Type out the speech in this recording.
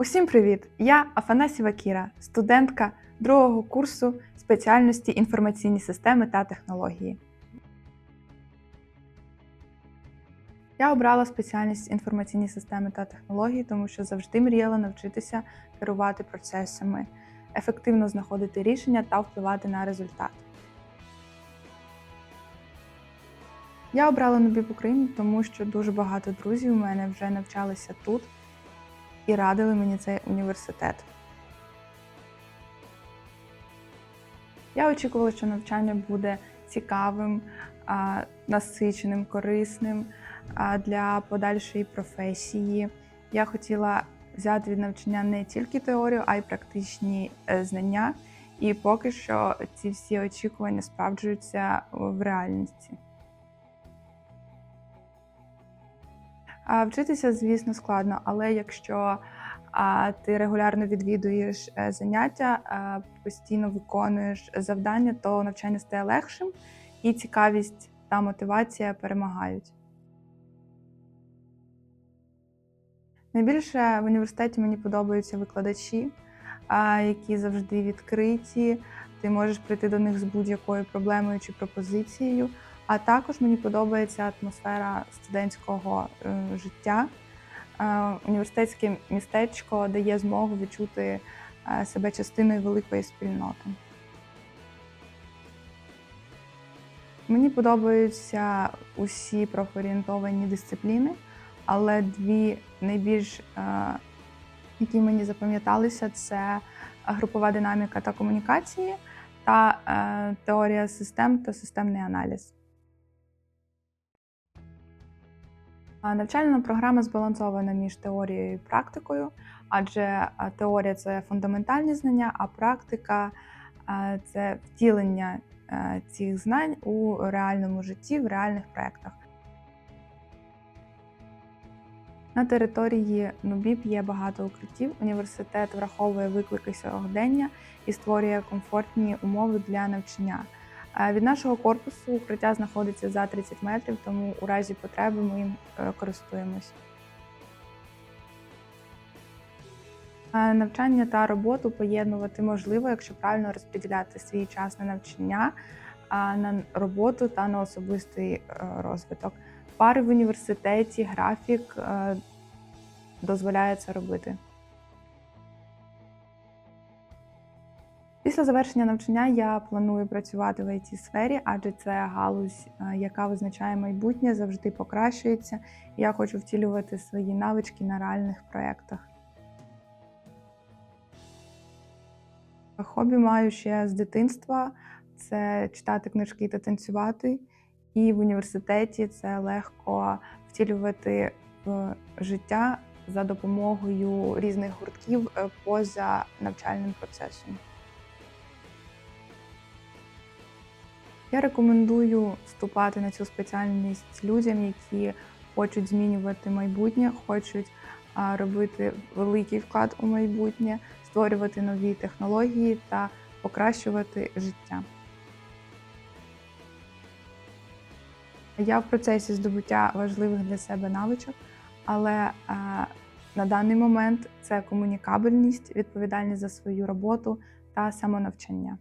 Усім привіт! Я Афанасєва Кіра, студентка другого курсу спеціальності інформаційні системи та технології. Я обрала спеціальність інформаційні системи та технології, тому що завжди мріяла навчитися керувати процесами, ефективно знаходити рішення та впливати на результат. Я обрала Нубіб Україну, тому що дуже багато друзів у мене вже навчалися тут і радили мені цей університет. Я очікувала, що навчання буде цікавим, насиченим, корисним для подальшої професії. Я хотіла взяти від навчання не тільки теорію, а й практичні е, знання. І поки що ці всі очікування справджуються в реальності. Вчитися, звісно, складно, але якщо ти регулярно відвідуєш е, заняття, постійно виконуєш завдання, то навчання стає легшим і цікавість та мотивація перемагають. Найбільше в університеті мені подобаються викладачі, які завжди відкриті. Ти можеш прийти до них з будь-якою проблемою чи пропозицією. А також мені подобається атмосфера студентського е, життя. Е, університетське містечко дає змогу відчути е, себе частиною великої спільноти. Мені подобаються усі профорієнтовані дисципліни, але дві найбільш, які мені запам'яталися, це групова динаміка та комунікації та теорія систем та системний аналіз. Навчальна програма збалансована між теорією і практикою, адже теорія це фундаментальні знання, а практика це втілення е, цих знань у реальному житті, в реальних проєктах. На території Нубіб є багато укриттів. Університет враховує виклики сьогодення і створює комфортні умови для навчання. Від нашого корпусу укриття знаходиться за 30 метрів, тому у разі потреби ми їм е, користуємось. Навчання та роботу поєднувати можливо, якщо правильно розподіляти свій час на навчання, на роботу та на особистий е, розвиток. Пари в університеті, графік е, дозволяє це робити. Після завершення навчання я планую працювати в it сфері, адже це галузь, е, яка визначає майбутнє, завжди покращується. Я хочу втілювати свої навички на реальних проєктах. Хобі маю ще з дитинства це читати книжки та танцювати. І в університеті це легко втілювати в життя за допомогою різних гуртків е, поза навчальним процесом. Я рекомендую вступати на цю спеціальність людям, які хочуть змінювати майбутнє, хочуть робити великий вклад у майбутнє, створювати нові технології та покращувати життя. Я в процесі здобуття важливих для себе навичок, але на даний момент це комунікабельність, відповідальність за свою роботу та самонавчання.